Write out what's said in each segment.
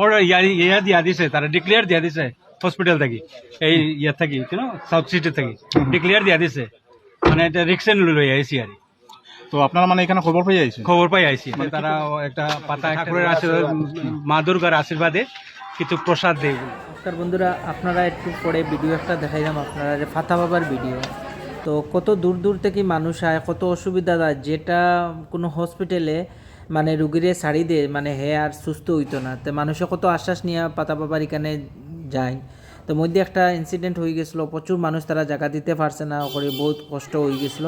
ওর ইয়া ইয়া দিয়া দিছে তারা ডিক্লেয়ার দিয়া দিছে হসপিটাল থেকে। এই ইয়া থাকি কেন সাউথ সিটি থেকে। ডিক্লেয়ার দিয়া দিছে। মানে এটা রিক্সেন লই আইসি আর তো আপনারা মানে এখানে খবর খবর পাই আইসি তারা একটা পাতা ঠাকুরের আশীর্বাদ মা দুর্গার আশীর্বাদে কিছু প্রসাদ দেয় নমস্কার বন্ধুরা আপনারা একটু পরে ভিডিও একটা দেখাইলাম আপনারা যে ফাতা বাবার ভিডিও তো কত দূর দূর থেকে মানুষ আয় কত অসুবিধা দেয় যেটা কোনো হসপিটালে মানে রুগীরে ছাড়ি দিয়ে মানে হে আর সুস্থ হইতো না। তো মানুষে কত আশ্বাস নিয়ে পাতা বাবার এখানে যায়। তো মধ্যে একটা ইনসিডেন্ট হয়ে গেছিল, প্রচুর মানুষ তারা জায়গা দিতে পারছে না করে বহুত কষ্ট হয়ে গেছিল।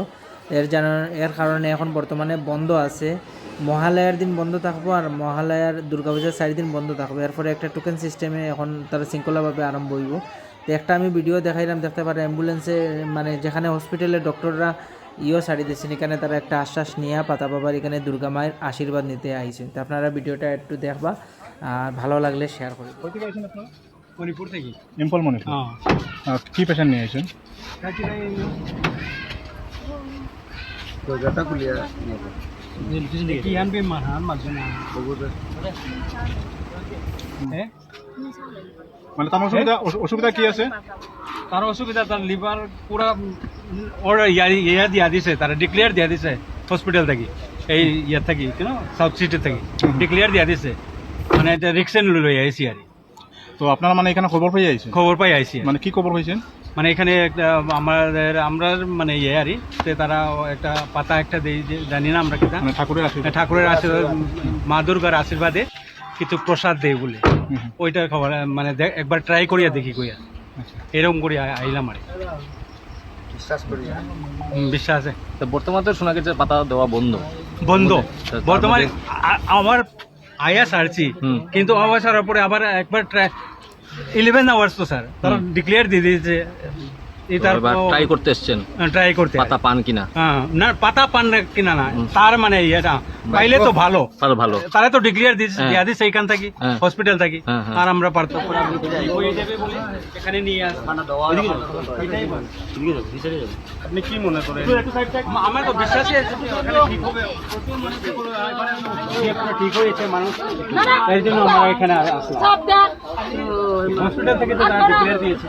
এর জানা, এর কারণে এখন বর্তমানে বন্ধ আছে। মহালয়ার দিন বন্ধ থাকব আর মহালয়ার দুর্গাপূজার চারি দিন বন্ধ থাকবে। এরপরে একটা টোকেন সিস্টেমে এখন তারা শৃঙ্খলাভাবে আরম্ভ হইব। তো একটা আমি ভিডিও দেখাইলাম, দেখতে পারে অ্যাম্বুলেন্সে মানে যেখানে হসপিটালে ডক্টররা ইও সারি দিয়েছেন। এখানে তারা একটা আশ্বাস নিয়ে পাতা বাবার এখানে দুর্গা মায়ের আশীর্বাদ নিতে আইছেন। তো আপনারা ভিডিওটা একটু দেখবা আর ভালো লাগলে শেয়ার করবে কোথায় আইছেন আপনারা? মণিপুর থেকে? ইম্পল মণিপুর। হ্যাঁ। কি পেশেন্ট নিয়ে আইছেন? কি আনবে? মাহান হ্যাঁ মানে তার অসুবিধা অসুবিধা কি আছে? তার অসুবিধা তার লিভার পুরা ওর ইয়া ইয়া দিয়া দিছে তারা ডিক্লেয়ার দিয়া দিছে হসপিটাল থাকি। এই ইয়া থাকি কেন সাউথ সিটি থাকি। ডিক্লেয়ার দিয়া দিছে। মানে এটা রিক্সেন লই আইসি আর তো আপনারা মানে এখানে খবর পাই যাইছে খবর পাই আইসি মানে কি খবর হয়েছেন মানে এখানে একটা আমাদের আমরা মানে ইয়ে আরই তে তারা একটা পাতা একটা দেই যে জানি না আমরা কিনা মানে ঠাকুরের আশীর্বাদ। ঠাকুরের আশীর্বাদ মা দুর্গার আশীর্বাদে কিছু প্রসাদ দেয় বলে। ওইটা খাবার মানে একবার ট্রাই করিয়া দেখি কইয়া। আচ্ছা। এরকম করি আইলাম আর। বিশ্বাস আছে। তো বর্তমানে তো শোনা গেছে পাতা দেওয়া বন্ধ। বন্ধ। বর্তমানে আমার আয়া সারছি কিন্তু আবার সারার পরে আবার একবার ইলেভেন আওয়ার্স তো স্যার তারা ডিক্লেয়ার দিয়ে দিয়েছে এটার ট্রাই করতে এসছেন ট্রাই করতে পাতা পান কিনা হ্যাঁ না পাতা পান না কিনা না তার মানে ইয়েটা পাইলে তো ভালো তার ভালো তারা তো ডিক্লেয়ার দিয়েছে হ্যাঁ। দিয়া দিছে এখান থাকি হ্যাঁ। হসপিটাল থাকি হ্যাঁ, হ্যাঁ। আর আমরা পারতো হয়ে যাবে বলে এখানে নিয়ে আস এটাই বল। আপনি কি মনে করেন আমার তো বিশ্বাসই ঠিক হবে ইয়ে ঠিক হয়েছে মানুষ এই জন্য আমরা এখানে আসলাম হসপিটাল থেকে তো তারা ডিক্লেয়ার দিয়েছে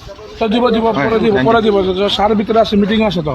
তো দিব দিব পরে দিব পরে দিব সার ভিতরে আছে মিটিং আছে তো